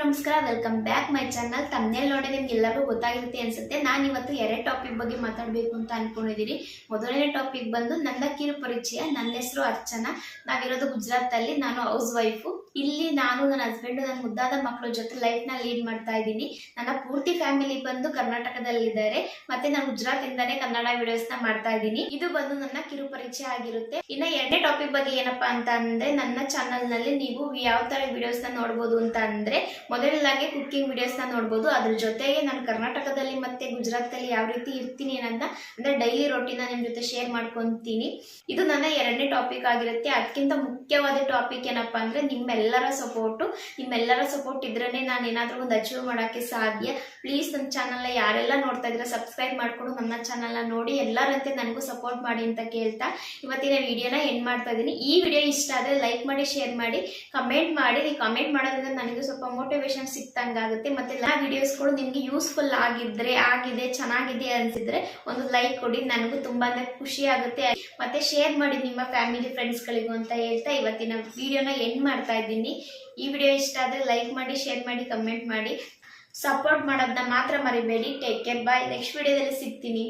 ನಮಸ್ಕಾರ welcome back my channel ತಮ್ಮನೇಲಿ ನೋಡಿ ನಿಮ್ಗೆ ಎಲ್ಲರಿಗೂ ಗೊತ್ತಾಗಿರುತ್ತೆ ಅನ್ಸುತ್ತೆ. ನಾನು ಇವತ್ತು ಎರಡು ಟಾಪಿಕ್ ಬಗ್ಗೆ ಮಾತಾಡಬೇಕು ಅಂತ ಅನ್ಕೊಂಡಿದ್ದೀನಿ ಮೊದಲನೇ ಟಾಪಿಕ್ ಬಂದು ನನ್ನ ಕಿರು ಪರಿಚಯ ನನ್ನ ಹೆಸರು ಅರ್ಚನಾ. ನಾವಿರೋದು ಗುಜರಾತಲ್ಲಿ, ನಾನು ಹೌಸ್ ವೈಫು ಇಲ್ಲಿ ನಾನು ನನ್ನ ಹಸ್ಬೆಂಡು ನನ್ನ ಮುದ್ದಾದ ಮಕ್ಕಳ ಜೊತೆ ಲೈಫ್ನ ಲೀಡ್ ಮಾಡ್ತಾ ಇದ್ದೀನಿ. ನನ್ನ ಪೂರ್ತಿ ಫ್ಯಾಮಿಲಿ ಬಂದು ಕರ್ನಾಟಕದಲ್ಲಿದ್ದಾರೆ. ಮತ್ತೆ ನಾನು ಗುಜರಾತ್ ಇಂದಾನೇ ಕನ್ನಡ ವಿಡಿಯೋಸ್ನ ಮಾಡ್ತಾ ಇದ್ದೀನಿ. ಇದು ಬಂದು ನನ್ನ ಕಿರು ಪರಿಚಯ ಆಗಿರುತ್ತೆ. ಇನ್ನ ಎರಡನೇ ಟಾಪಿಕ್ ಬಗ್ಗೆ ಏನಪ್ಪಾ ಅಂತ ಅಂದ್ರೆ, ನನ್ನ ಚಾನಲ್ನಲ್ಲಿ ನೀವು ಯಾವ ತರ ವಿಡಿಯೋಸ್ನ ನೋಡ್ಬೋದು ಅಂತ ಅಂದ್ರೆ ಮೊದಲಾಗಿ ಕುಕ್ಕಿಂಗ್ ವಿಡಿಯೋಸ್ನ ನೋಡ್ಬೋದು. ಅದ್ರ ಜೊತೆಗೆ ನಾನು ಕರ್ನಾಟಕದಲ್ಲಿ ಮತ್ತೆ ಗುಜರಾತ್ ಅಲ್ಲಿ ಯಾವ ರೀತಿ ಇರ್ತೀನಿ ಏನಂತ ಅಂದ್ರೆ ಡೈಲಿ ರೊಟೀನ ನಿಮ್ ಜೊತೆ ಶೇರ್ ಮಾಡ್ಕೊಂತೀನಿ. ಇದು ನನ್ನ ಎರಡನೇ ಟಾಪಿಕ್ ಆಗಿರುತ್ತೆ. ಅದಕ್ಕಿಂತ ಮುಖ್ಯವಾದ ಟಾಪಿಕ್ ಏನಪ್ಪಾ ಅಂದ್ರೆ ನಿಮ್ಮೆಲ್ಲರ ಸಪೋರ್ಟು, ನಿಮ್ಮೆಲ್ಲರ ಸಪೋರ್ಟ್ ಇದ್ರೇ ನಾನು ಏನಾದರೂ ಒಂದು ಅಚೀವ್ ಮಾಡೋಕ್ಕೆ ಸಾಧ್ಯ. ಪ್ಲೀಸ್ ನಮ್ಮ ಚಾನಲ್ನ ಯಾರೆಲ್ಲ ನೋಡ್ತಾ ಇದ್ರೆ ಸಬ್ಸ್ಕ್ರೈಬ್ ಮಾಡ್ಕೊಂಡು ನನ್ನ ಚಾನಲ್ನ ನೋಡಿ, ಎಲ್ಲರಂತೆ ನನಗೂ ಸಪೋರ್ಟ್ ಮಾಡಿ ಅಂತ ಕೇಳ್ತಾ ಇವತ್ತಿನ ವಿಡಿಯೋನ ಎಂಡ್ ಮಾಡ್ತಾ ಇದ್ದೀನಿ. ಈ ವಿಡಿಯೋ ಇಷ್ಟ ಆದರೆ ಲೈಕ್ ಮಾಡಿ ಶೇರ್ ಮಾಡಿ ಕಮೆಂಟ್ ಮಾಡಿ. ನೀವು ಕಮೆಂಟ್ ಮಾಡೋದ್ರಿಂದ ನನಗೂ ಸ್ವಲ್ಪ ಮೋಟಿವೇಶನ್ ಸಿಕ್ತಂಗಾಗುತ್ತೆ ಮತ್ತೆ ಎಲ್ಲ ವಿಡಿಯೋಸ್ಗಳು ನಿಮಗೆ ಯೂಸ್ಫುಲ್ ಆಗಿದ್ರೆ, ಆಗಿದೆ, ಚೆನ್ನಾಗಿದೆ ಅನ್ಸಿದ್ರೆ ಒಂದು ಲೈಕ್ ಕೊಡಿ, ನನಗೂ ತುಂಬಾ ಖುಷಿ ಆಗುತ್ತೆ. ಮತ್ತೆ ಶೇರ್ ಮಾಡಿ ನಿಮ್ಮ ಫ್ಯಾಮಿಲಿ ಫ್ರೆಂಡ್ಸ್ಗಳಿಗೂ ಅಂತ ಹೇಳ್ತಾ ಇವತ್ತಿನ ವಿಡಿಯೋನ ಎಂಡ್ ಮಾಡ್ತಾ ಇದ್ದೀನಿ. ಈ ವಿಡಿಯೋ ಇಷ್ಟ ಆದರೆ ಲೈಕ್ ಮಾಡಿ ಶೇರ್ ಮಾಡಿ ಕಮೆಂಟ್ ಮಾಡಿ. ಸಪೋರ್ಟ್ ಮಾಡೋದನ್ನ ಮಾತ್ರ ಮರಿಬೇಡಿ. ಟೇಕ್ ಕೇರ್ ಬಾಯ್ ನೆಕ್ಸ್ಟ್ ವಿಡಿಯೋದಲ್ಲಿ ಸಿಗ್ತೀನಿ.